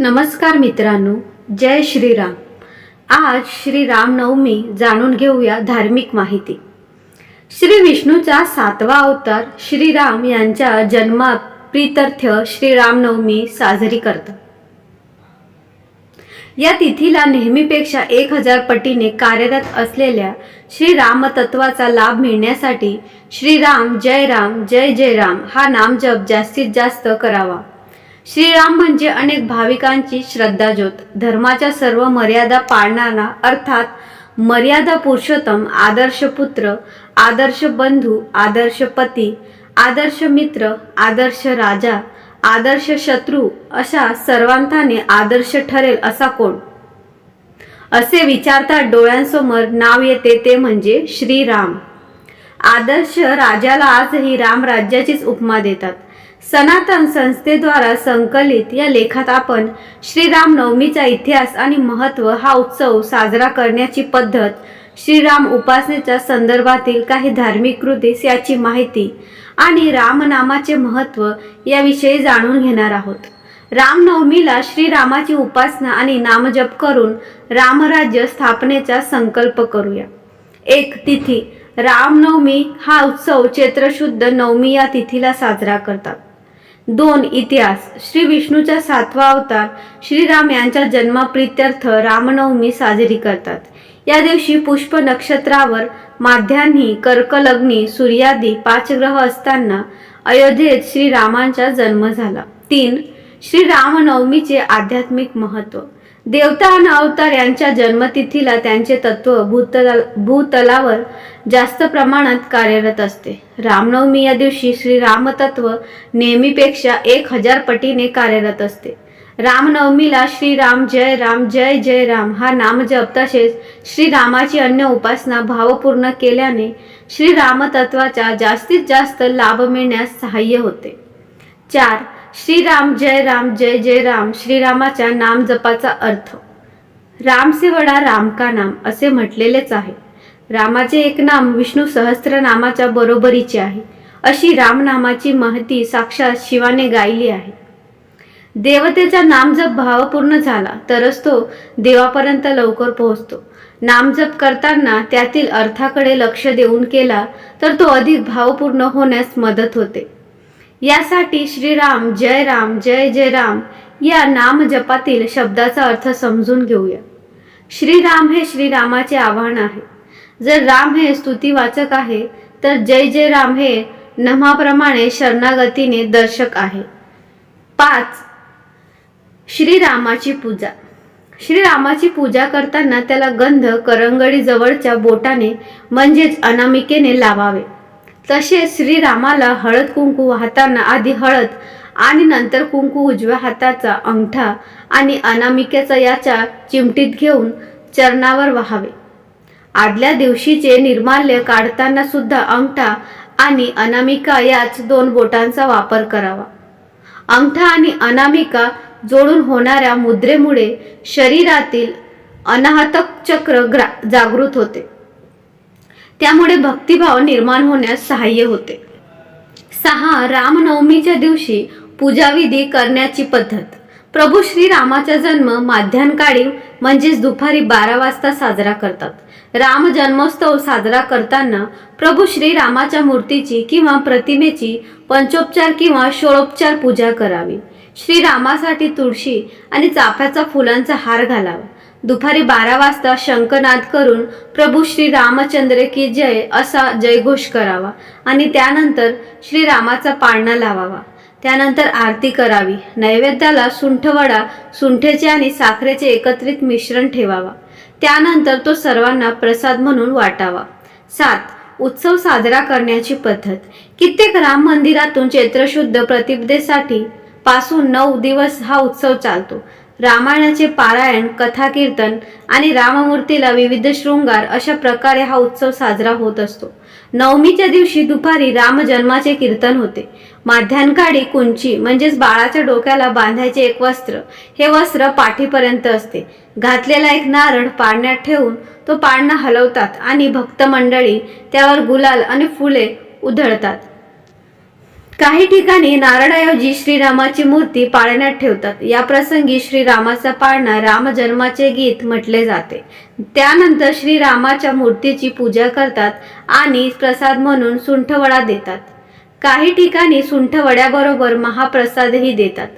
नमस्कार मित्रांनो जय श्रीराम. आज श्री रामनवमी जाणून घेऊया धार्मिक माहिती. श्री विष्णूचा सातवा अवतार श्रीराम यांच्या जन्मा प्रित्यर्थ श्री रामनवमी साजरी करतात. या तिथीला नेहमीपेक्षा एक हजार पटीने कार्यरत असलेल्या श्रीरामतत्वाचा लाभ मिळण्यासाठी श्रीराम जय राम जय जय राम हा नामजप जास्तीत जास्त करावा. श्रीराम म्हणजे अनेक भाविकांची श्रद्धाज्योत. धर्माच्या सर्व मर्यादा पाळणारा अर्थात मर्यादा पुरुषोत्तम आदर्श पुत्र आदर्श बंधू आदर्श पती आदर्श मित्र आदर्श राजा आदर्श शत्रू अशा सर्वांताने आदर्श ठरेल असा कोण? असे विचारता डोळ्यांसमोर नाव येते ते म्हणजे श्रीराम. आदर्श राजाला आजही रामराज्याचीच उपमा देतात. सनातन संस्थेद्वारा संकलित या लेखात आपण श्रीराम नवमीचा इतिहास आणि महत्त्व हा उत्सव साजरा करण्याची पद्धत श्रीराम उपासनेच्या संदर्भातील काही धार्मिक कृतीस याची माहिती आणि रामनामाचे महत्त्व याविषयी जाणून घेणार आहोत. रामनवमीला श्रीरामाची उपासना आणि नामजप करून रामराज्य स्थापनेचा संकल्प करूया. एक तिथी रामनवमी हा उत्सव चैत्रशुद्ध नवमी या तिथीला साजरा करतात. दोन इतिहास श्री विष्णूचा सातवा अवतार श्रीराम यांच्या जन्मप्रित्यर्थ रामनवमी साजरी करतात. या दिवशी पुष्प नक्षत्रावर माध्यान्ही कर्कलग्नी सूर्यादी पाच ग्रह असताना अयोध्येत श्रीरामांचा जन्म झाला. तीन श्री रामनवमीचे आध्यात्मिक महत्त्व. देवता आणि अवतार यांच्या जन्मतिथीला त्यांचे तत्व भूतल भूतलावर जास्त प्रमाणात कार्यरत असते. रामनवमी या दिवशी श्री रामतत्व नेहमीपेक्षा एक हजार पटीने कार्यरत असते. रामनवमीला श्रीराम जय राम जय जय राम हा नामजप तसेच श्रीरामाची अन्य उपासना भावपूर्ण केल्याने श्रीरामतत्वाचा जास्तीत जास्त लाभ मिळण्यास सहाय्य होते. चार श्रीराम जय राम जय जय राम. श्रीरामाच्या नाम जपाचा अर्थ राम से राम का नाम असे म्हटलेलेच आहे. रामाचे एक नाम विष्णू सहस्त्रनामाच्या बरोबरीचे आहे. अशी रामनामाची महती साक्षात शिवाने गायली आहे. देवतेचा नामजप भावपूर्ण झाला तरच तो देवापर्यंत लवकर पोहोचतो. नामजप करताना त्यातील अर्थाकडे लक्ष देऊन केला तर तो अधिक भावपूर्ण होण्यास मदत होते. यासाठी श्रीराम जय राम जय जय राम या नामजपातील शब्दाचा अर्थ समजून घेऊया. श्रीराम हे श्रीरामाचे आव्हान आहे. जर राम हे स्तुतीवाचक आहे तर जय जय राम हे नमाप्रमाणे शरणागतीने दर्शक आहे. पाच श्रीरामाची पूजा. श्रीरामाची पूजा करताना त्याला गंध करंगडी जवळच्या बोटाने म्हणजेच अनामिकेने लावावे. तसेच श्रीरामाला हळद कुंकू वाहताना आधी हळद आणि नंतर कुंकू उजव्या हाताचा अंगठा आणि अनामिकेचा याच्या चिमटीत घेऊन चरणावर व्हावे. आदल्या दिवशीचे निर्माल्य काढताना सुद्धा अंगठा आणि अनामिका याच दोन बोटांचा वापर करावा. अंगठा आणि अनामिका जोडून होणाऱ्या मुद्रेमुळे शरीरातील अनाहतक चक्र ग्रा जागृत होते. त्यामुळे भक्तिभाव निर्माण होण्यास सहाय्य होते. सहा रामनवमीच्या दिवशी पूजाविधी करण्याची पद्धत. प्रभू श्रीरामाचा जन्म माध्यानकाळी म्हणजेच दुपारी बारा वाजता साजरा करतात. राम जन्मोत्सव साजरा करताना प्रभू श्रीरामाच्या मूर्तीची किंवा प्रतिमेची पंचोपचार किंवा षोळोपचार पूजा करावी. श्रीरामासाठी तुळशी आणि चाफ्याचा फुलांचा हार घालावा. दुपारी बारा वाजता शंखनाद करून प्रभू श्री रामचंद्र की जय असा जयघोष करावा आणि त्यानंतर श्रीरामाचा पाळणा लावावा. त्यानंतर आरती करावी. नैवेद्याला सुंठवडा सुंठेचे आणि साखरेचे एकत्रित मिश्रण ठेवावा. त्यानंतर तो सर्वांना प्रसाद म्हणून वाटावा. सात. उत्सव साजरा करण्याची पद्धत. कित्येक राम मंदिरातून चैत्रशुद्ध प्रतिपदेसाठी पासून नऊ दिवस हा उत्सव चालतो. रामायणाचे पारायण कथा कीर्तन आणि राममूर्तीला विविध शृंगार अशा प्रकारे हा उत्सव साजरा होत असतो. नवमीच्या दिवशी दुपारी रामजन्माचे कीर्तन होते. माध्यानकाळी कुंची म्हणजेच बाळाच्या डोक्याला बांधायचे एक वस्त्र हे वस्त्र पाठीपर्यंत असते. घातलेला एक नारळ पाळण्यात ठेवून तो पाळणा हलवतात आणि भक्त मंडळी त्यावर गुलाल आणि फुले उधळतात. काही ठिकाणी नारळाऐवजी श्रीरामाची मूर्ती पाळण्यात ठेवतात. या प्रसंगी श्रीरामाचा पाळणा राम जन्माचे गीत म्हटले जाते. त्यानंतर श्रीरामाच्या मूर्तीची पूजा करतात आणि प्रसाद म्हणून सुंठवडा देतात. काही ठिकाणी सुंठवड्याबरोबर महाप्रसादही देतात.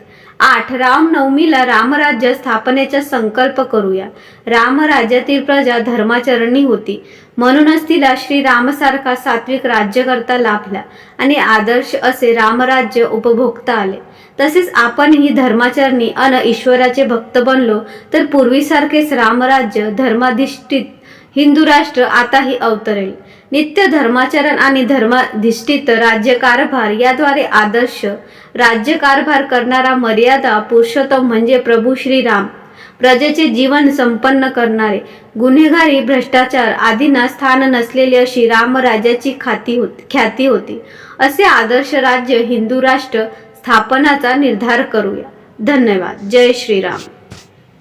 आठ रामनवमीला रामराज्य स्थापनेचा संकल्प करूया. रामराज्यातील प्रजा धर्माचरणी होती. म्हणूनच तिला श्रीरामसारखा सात्विक राज्यकर्ता लाभला आणि आदर्श असे रामराज्य उपभोगता आले. तसेच आपणही धर्माचरणी अन ईश्वराचे भक्त बनलो तर पूर्वीसारखेच रामराज्य धर्माधिष्ठित हिंदू राष्ट्र आताही अवतरेल. नित्य धर्माचरण आणि धर्माधिष्ठित राज्यकारभार याद्वारे आदर्श राज्यकारभार करणारा मर्यादा पुरुषोत्तम म्हणजे प्रभू श्रीराम. प्रजेचे जीवन संपन्न करणारे. गुन्हेगारी भ्रष्टाचार आदींना स्थान नसलेली अशी रामराज्याची खाती होती ख्याती होती. असे आदर्श राज्य हिंदू राष्ट्र स्थापनाचा निर्धार करूया. धन्यवाद. जय श्रीराम.